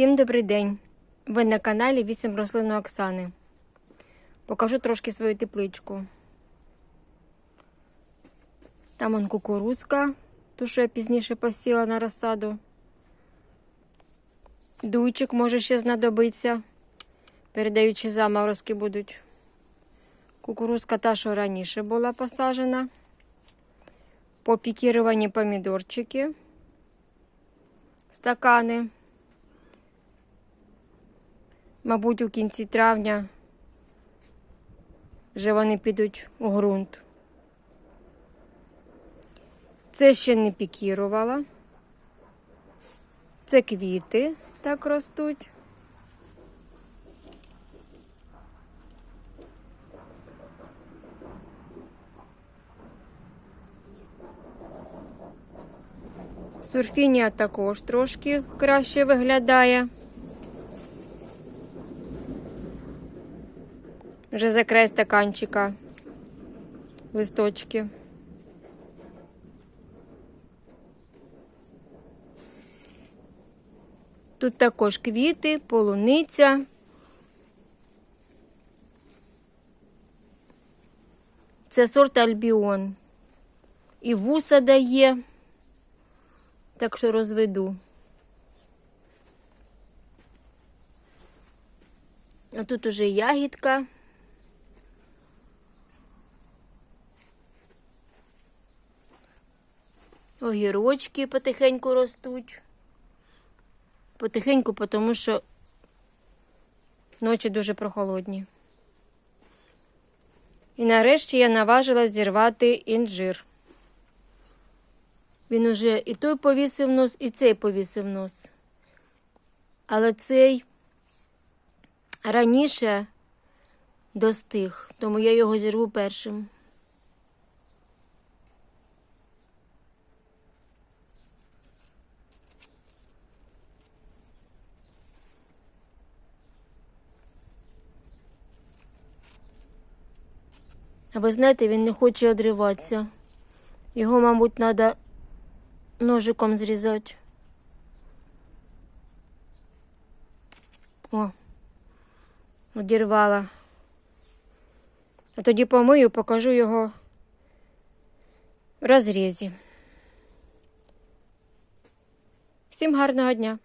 Всім добрий день! Ви на каналі 8 рослин Оксани. Покажу трошки свою тепличку. Там он кукурузка, ту, що я пізніше посіла на розсаду. Дуйчик може ще знадобиться. Передаючи заморозки будуть. Кукурузка та, що раніше була посаджена. Попікіровані помідорчики. Стакани. Мабуть, у кінці травня вже вони підуть у ґрунт. Це ще не пікірувала. Це квіти так ростуть. Сурфінія також трошки краще виглядає. Вже за край стаканчика листочки. Тут також квіти, полуниця. Це сорт Альбіон. І вуса дає, так що розведу. А тут уже ягідка. Огірочки потихеньку ростуть. Потихеньку, тому що ночі дуже прохолодні. І нарешті я наважилась зірвати інжир. Він уже і той повісив нос, і цей повісив нос. Але цей раніше достиг, тому я його зірву першим. А ви знаєте, він не хоче одриватися. Його, мабуть, треба ножиком зрізати. О, одірвала. А тоді помию, покажу його в розрізі. Всім гарного дня!